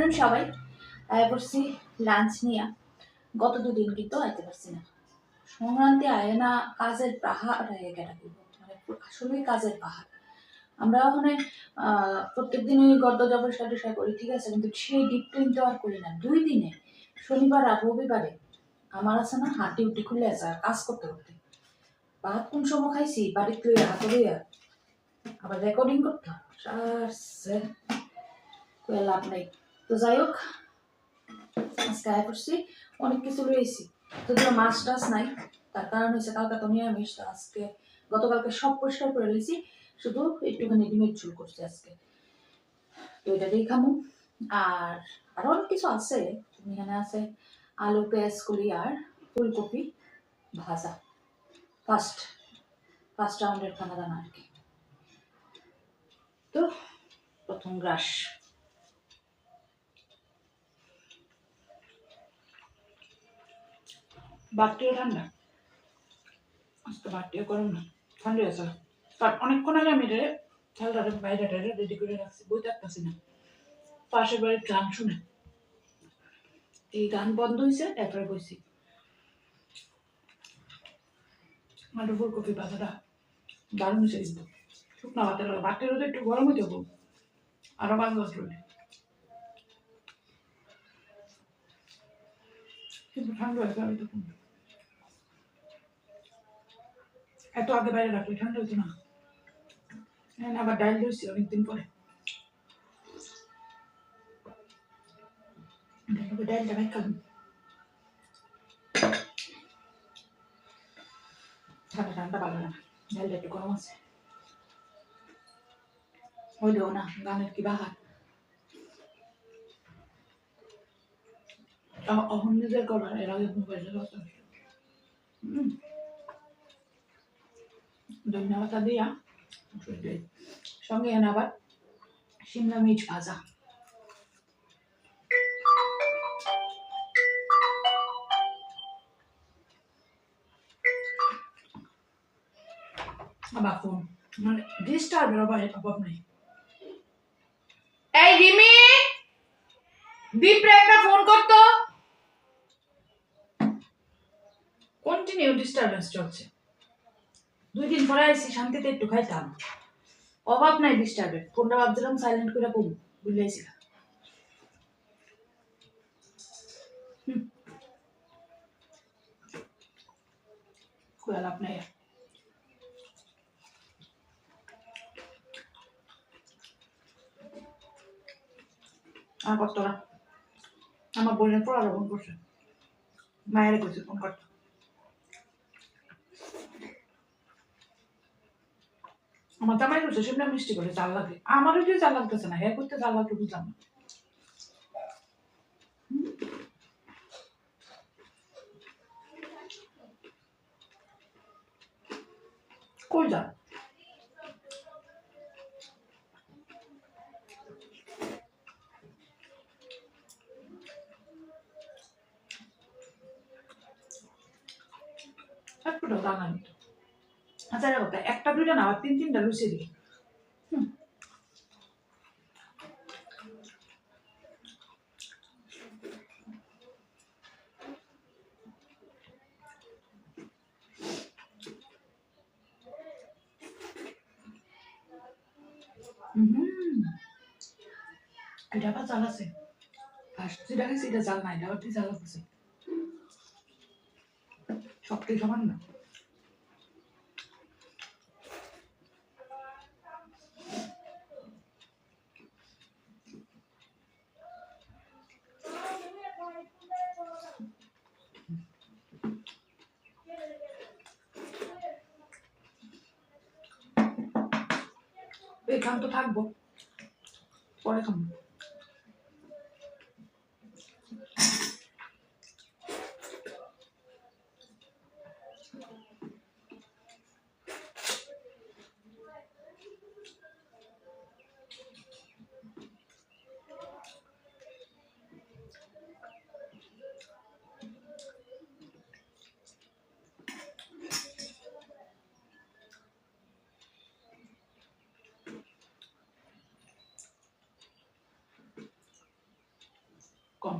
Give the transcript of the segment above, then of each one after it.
Afternoon সবাই। আয় করছি লাঞ্চ নিয়ে। গত দুদিন কিন্তু আইতে পারছি না। সংক্রান্তি আয় না, কাজের পাহাড় আয় কেটা মানে আসলেই কাজের পাহাড়। আমরা ওখানে প্রত্যেক দিন ওই গদ্দ জবসা টসা করি, ঠিক আছে? কিন্তু সেই ডিপ ক্লিন তো আর করি না। দুই দিনে, শনিবার আর রবিবারে আমার আছে না, হাত ডিউটি খুলে আছে আর কাজ করতে করতে। ভাত কোন সময় খাইছি, বাড়িতে লইয়া, হাতে লইয়া। আবার রেকর্ডিং করতে হয়। লাভ নাই। তো যাই হোক, আজকে আয় করছি। অনেক কিছু রয়েছি। যদিও মাছ টাছ নাই, তার কারণ হচ্ছে কালকে তো নিরামিষ, তো আজকে গতকালকে সব পরিষ্কার করে নিয়েছি। শুধু একটুখানি ডিমের ঝুল করছি আজকে। তো এটা দিয়ে খামু। আর আরও অনেক কিছু আছে। এখানে আছে আলু, পেঁয়াজ, কলি আর ফুলকপি ভাজা। ফার্স্ট ফার্স্ট রাউন্ডের খানা দানা আর কি। তো প্রথম গ্রাস। বাটিও ঠান্ডা। আজকে বাটিও গরম না, ঠান্ডা আছে কারণ অনেকক্ষণ আগে আমি রে ঠান্ডাটা বাইরে রেডি করে রাখছি, বই থাকতেছি না। পাশের বাড়ির গান শুনে। এই গান বন্ধ হয়েছে এরপরে বসি আলু ফুলকপি বাজাটা দারুণ হয়েছে কিন্তু শুকনা ভাতের ভাতের রোদে একটু গরম হতে হবে। আরও ভালো আসলে কিন্তু ঠান্ডা হয়েছে, আমি তখন এত আগে বাইরে রাখলে ঠান্ডা হতো না। হ্যাঁ আবার ডাইল দিয়েছি অনেকদিন পরে। ডাইলটা ভাই খাব ঠান্ডা ঠান্ডা, ভালো না। ডাইলটা একটু গরম আছে। ওই দেও না, গানের কি বাহার। অহন নিজের করবার এর আগে মোবাইলের ধন্যবাদ দিয়া সঙ্গে এনে আবার শিমলা মির্চ ভাজা। আবার ফোন মানে ডিস্টার্বের অভাব অভাব নেই। এই রিমি দীপরে একটা ফোন করতো কন্টিনিউ ডিস্টারবেন্স চলছে। দুই দিন পরে আইসি শান্তিতে একটু খাইতাম। অভাব নাই ডিস্টার্বের ফোনটা ভাবছিলাম সাইলেন্ট করে নাই আর। আর না আমার বোনের আরও ফোন করছে। মায়ের কইছে, ফোন করতো। আমার জামাই করছে সেমনি মিষ্টি করে চাল লাগে। আমারও যে চাল লাগতেছে না হ্যাঁ করতে চাল লাগতে বুঝলাম না। কই যা একটু দানা নিত আচ্ছা রে বাবা, একটা দুইটা না আবার তিন তিনটা লুচি দিই হুম। হুম। এটা আবার জাল আছে ফার্স্ট যেটা গেছে এটা জাল নাই এটা আবার কি জাল আছে সবটাই সমান না এখান তো থাকব। পরে খাব।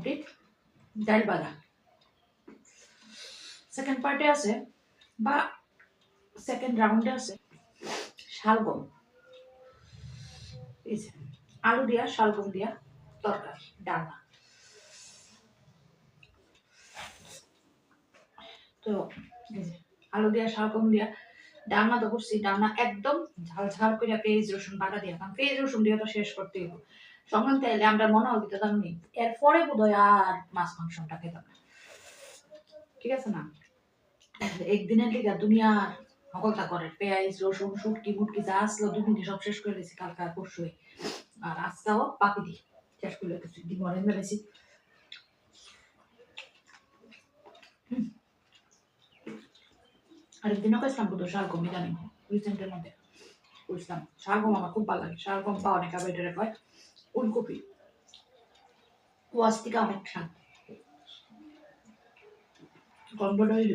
কমপ্লিট ডাল বাদা সেকেন্ড পার্টে আছে বা সেকেন্ড রাউন্ডে আছে শালগম আলু দিয়া শালগম দিয়া তরকারি ডালনা তো আলু দিয়া, শালগম দিয়া ডালনা তো করছি ডালনা একদম ঝাল ঝাল করে পেঁয়াজ রসুন বাটা দিয়া, কারণ পেঁয়াজ রসুন দিয়ে তো শেষ করতে হবে। সংক্রান্তি এলে আমরা মনে হয় দিতে দাম নেই এরপরে বোধ হয় আর মাছ মাংসটা খেতাম না ঠিক আছে না? একদিনের লিগা দুনিয়ার সকলটা করে। পেঁয়াজ, রসুন, শুটকি, মুটকি যা আসলো দু মিনিটে সব শেষ করে দিয়েছি কালকে আর পরশু আর আজকাও পাকি দি। শেষ করে দিয়েছি ডিম অরেঞ্জ বেড়েছি আরেকদিনও খাইছিলাম বোধ শালগম ইদানিং রিসেন্টের মধ্যে। বুঝলাম শালগম আমার খুব ভালো লাগে। শালগম বা অনেক বেটারে কয়? ফুলকপি কুয়াশ থেকে অনেক শাক গন্ধটা হয়ে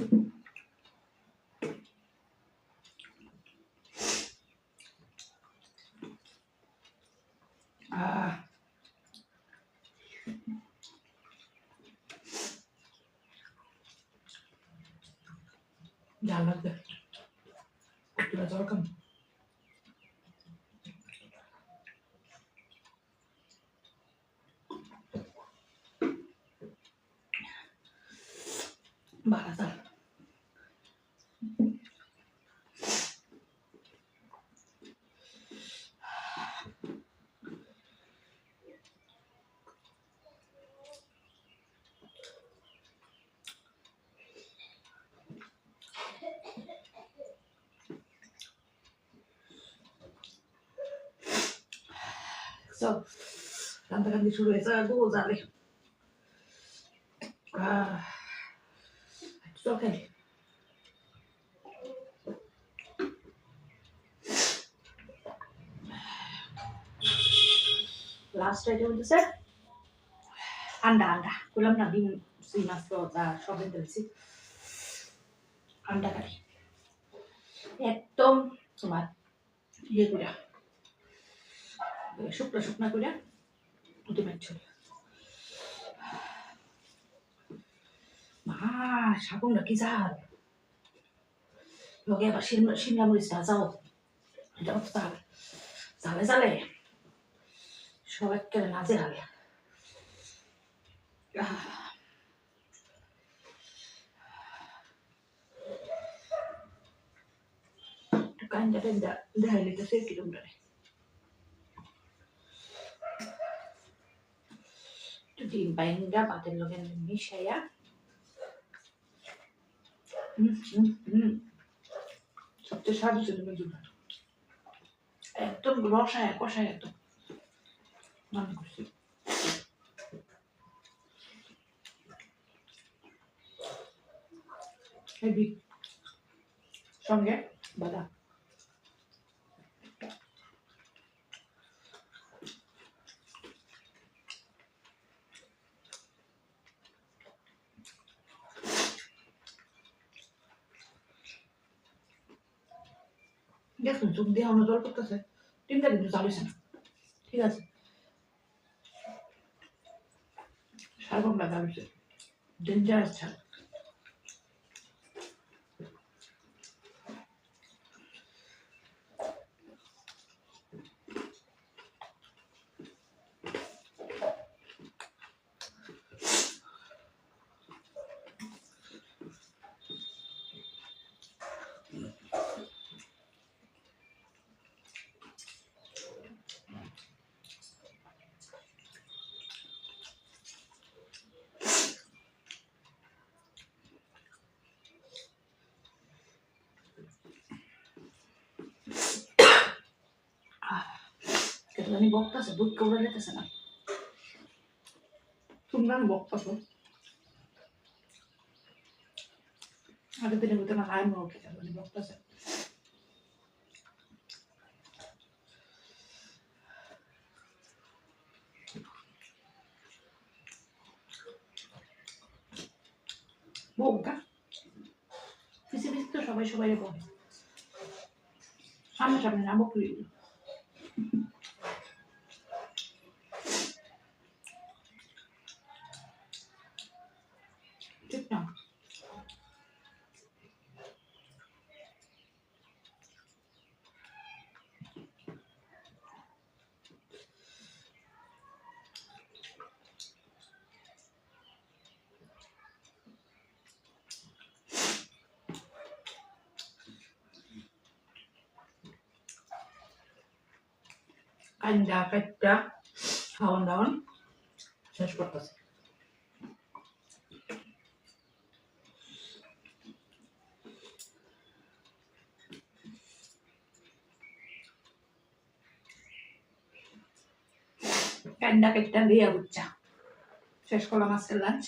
যাবে আহ ঝাল লাগবে একটু জল So, কান্দাকান্দি শুরু হয়েছে গো জালে জল খাই লাস্ট আইটেম হচ্ছে আন্ডা আন্ডা বললাম না ডিম সিম মাছ সব পেরেছি আন্ডা কারি একদম তোমার ইয়ে করে শুকনো শুকনো করে ডিমের ঝোল মা জাল লগে আবার শিমলা শিমলা মরিচ ভাজাও এটা তো জাল জালে। সব একেবারে নাজে হাল। কাইন্ডাটা দেখাই লিতেছে কিরমটা একটু ডিম বাইঙ্গা ভাতের লগে মিশাইয়া। সবচেয়ে স্বাদ হচ্ছে তুমি দুটো। একদম রসায়, কষায় একদম মনে করছি। সঙ্গে বাদাম। চোখ দিয়ে অন্য জল করতেছে। তিনটা কিন্তু চালিয়েছে না। ঠিক আছে। শালগমটা হয়েছে ডেঞ্জারাস ছাল জানি বকতেছে দুধ কৌড়া যেতেছে না। তোমরা বকতেছ আগের দিনের ভিতরে আমার হাই মনে উঠে তো সবাই সবাই বলে সামনে সামনে না ঠিক না কান্দা কাটটা খাওয়ান দাওয়ান শেষ করতেছে। কাটটা দিয়ে বুচ্চা শেষ করলাম আজকের লাঞ্চ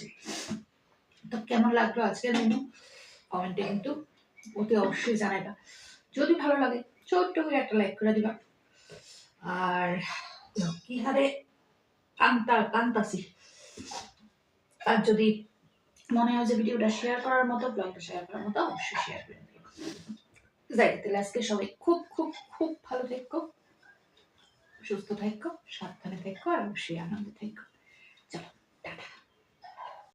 তো কেমন লাগল আজকের মেনু কমেন্টে কিন্তু অতি অবশ্যই জানাইবা। যদি ভালো লাগে, ছোট্ট করে একটা লাইক করে দিবা। আর কি হারে কান্তা কান্তাসি আর যদি মনে হয় যে ভিডিওটা শেয়ার করার মতো ব্লগটা শেয়ার করার মতো, অবশ্যই শেয়ার করে যাই, তাহলে আজকে সবাই খুব খুব খুব ভালো থেকো, সুস্থ থেকো, সাবধানে থেকো, আর অবশ্যই আনন্দে থেকো। চলো, টাটা।